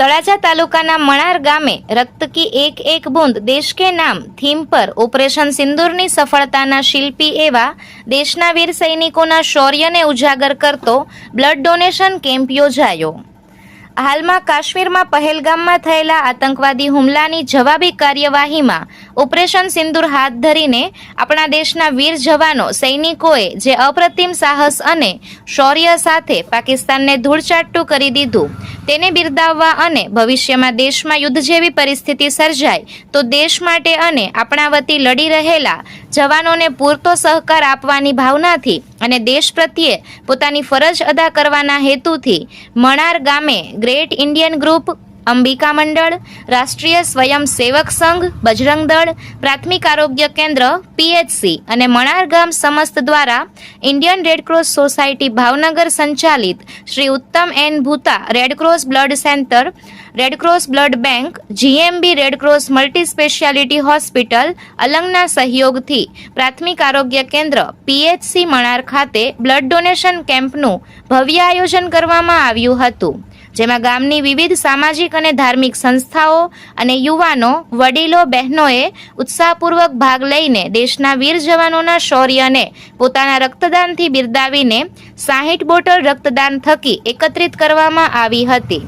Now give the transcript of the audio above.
તળાજા તાલુકાના મણાર ગામે રક્ત કી એક એક બૂંદ દેશ કે નામ થીમ પર ઓપરેશન સિંદૂરની સફળતાના શિલ્પી એવા દેશના વીર સૈનિકોના શૌર્યને ઉજાગર કરતો બ્લડ ડોનેશન કેમ્પ યોજાયો. હાલમાં કાશ્મીરમાં પહેલગામમાં થયેલા આતંકવાદી હુમલાની જવાબી કાર્યવાહીમાં ઓપરેશન સિંદૂર હાથ ધરીને આપણા દેશના વીર જવાનો સૈનિકોએ જે અપ્રતિમ સાહસ અને શૌર્ય સાથે પાકિસ્તાનને ધૂળચાટું કરી દીધું. તેને બિરદાવવા અને ભવિષ્યમાં દેશમાં યુદ્ધ જેવી પરિસ્થિતિ સર્જાય, તો દેશ માટે અને આપણા વતી લડી રહેલા જવાનોને પૂરતો સહકાર આપવાની ભાવનાથી અને દેશ પ્રત્યે પોતાની ફરજ અદા કરવાના હેતુથી મણાર ગામે ગ્રેટ ઇન્ડિયન ગ્રુપ અંબિકા મંડળ, રાષ્ટ્રીય સ્વયંસેવક સંઘ, બજરંગ દળ, પ્રાથમિક આરોગ્ય કેન્દ્ર, પીએચસી અને મણાર ગામ સમસ્ત દ્વારા ઇન્ડિયન રેડક્રોસ સોસાયટી ભાવનગર સંચાલિત Shri Uttam N Bhuta Red Cross blood centre Red Cross blood bank, GMB Red Cross multi speciality hospital અલંગના સહયોગથી પ્રાથમિક આરોગ્ય કેન્દ્ર, પીએચસી મણાર ખાતે બ્લડ ડોનેશન કેમ્પનું ભવ્ય આયોજન કરવામાં આવ્યું હતું. જેમાં ગામની વિવિધ સામાજિક અને ધાર્મિક સંસ્થાઓ અને યુવાનો, વડીલો, બહેનોએ ઉત્સાહપૂર્વક ભાગ લઈને દેશના વીર જવાનોના શૌર્યને પોતાના રક્તદાનથી બિરદાવીને સાહીઠ બોટલ રક્તદાન થકી એકત્રિત કરવામાં આવી હતી.